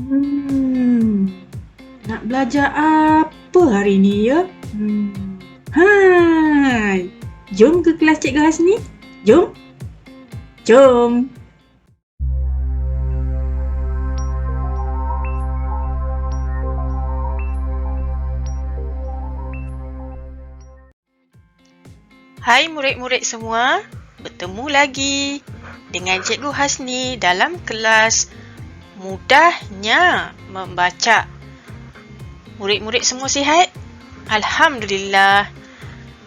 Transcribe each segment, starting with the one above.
Hmm. Nak belajar apa hari ni ya? Hmm. Hai. Jom ke kelas Cikgu Hasni. Jom. Jom. Hai murid-murid semua, bertemu lagi dengan Cikgu Hasni dalam kelas Mudahnya Membaca. Murid-murid semua sihat? Alhamdulillah.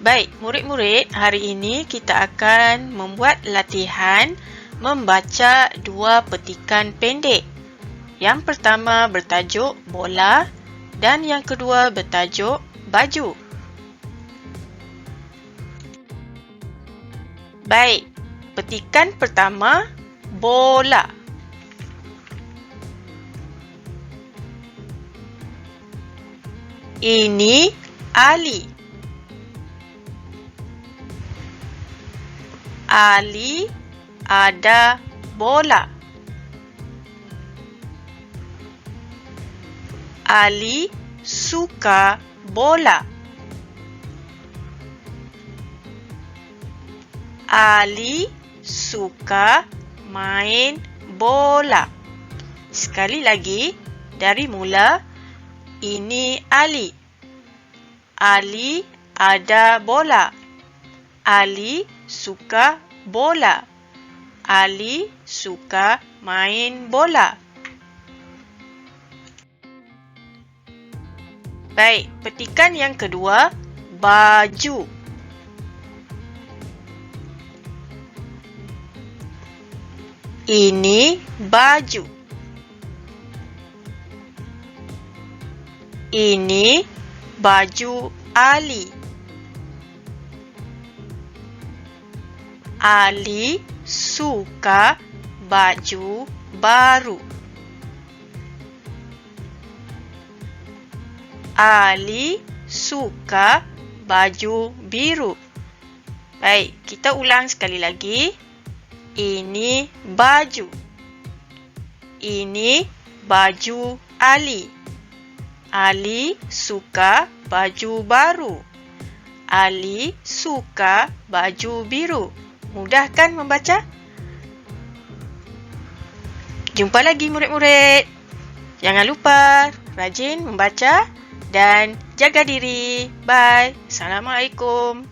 Baik, murid-murid, hari ini kita akan membuat latihan membaca dua petikan pendek. Yang pertama bertajuk bola dan yang kedua bertajuk baju. Baik, petikan pertama bola. Ini Ali. Ali ada bola. Ali suka bola. Ali suka main bola. Sekali lagi, dari mula, ini Ali. Ali ada bola. Ali suka bola. Ali suka main bola. Baik, petikan yang kedua, baju. Ini baju. Ini baju Ali. Ali suka baju baru. Ali suka baju biru. Baik, kita ulang sekali lagi. Ini baju. Ini baju Ali. Ali suka baju baru. Ali suka baju biru. Mudah kan membaca? Jumpa lagi murid-murid. Jangan lupa rajin membaca dan jaga diri. Bye. Assalamualaikum.